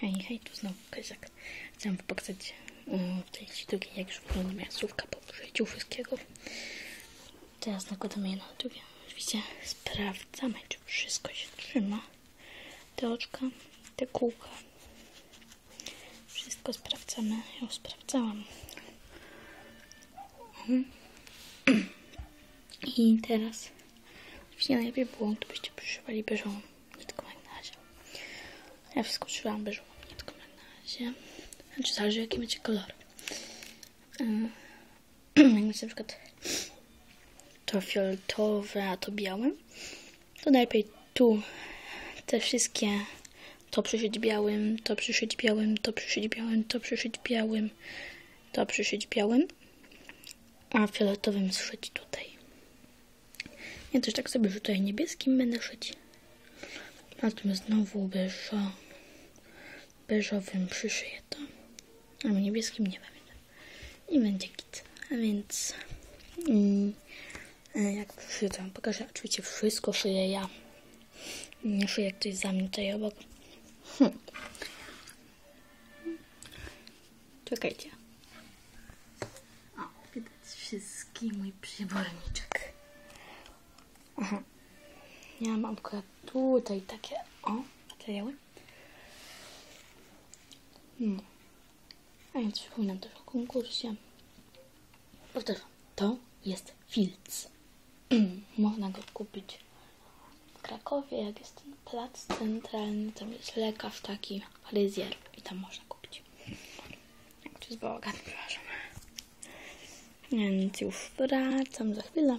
Hej, hej, tu znowu Kozak. Chciałam pokazać um, w tej drugiej, jak już wygląda moja słówka po użyciu wszystkiego. Teraz nakładamy je na drugie. Oczywiście sprawdzamy, czy wszystko się trzyma. Te oczka, te kółka. Wszystko sprawdzamy. Ja już sprawdzałam. Mhm. I teraz oczywiście najlepiej było, gdybyście przyszywali beżową nitką jak na razie. Ja wszystko używałam beżową nitką na razie. Znaczy zależy jaki macie kolor. Yy, jak macie na przykład to fioletowe, a to białe, to najlepiej tu te wszystkie to przyszyć białym, to przyszyć białym, to przyszyć białym, to przyszyć białym, to przyszyć białym, a fioletowym zszyć tutaj. Ja też tak sobie tutaj niebieskim będę szyć. Tym znowu beżo, beżowym przyszyję to. Albo niebieskim nie pamiętam. I będzie git. A więc mm, e, jak przyszyję, to wam pokażę. Oczywiście wszystko szyję ja. Nie szyję ktoś za mnie tutaj obok. Hm. Czekajcie. O, widać wszystki mój przyborniczek. Aha. Ja mam akurat tutaj takie, o, materiały. No. A więc przypominam też o konkursie. Powtarzam, to jest filc. Można go kupić w Krakowie, jak jest ten plac centralny, tam jest lekarz taki, fryzjer i tam można kupić. Jak to jest bałagan, przepraszam. Więc już wracam za chwilę.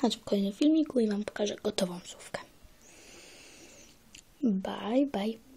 Znaczy w kolejnym filmiku i Wam pokażę gotową słówkę. Bye, bye.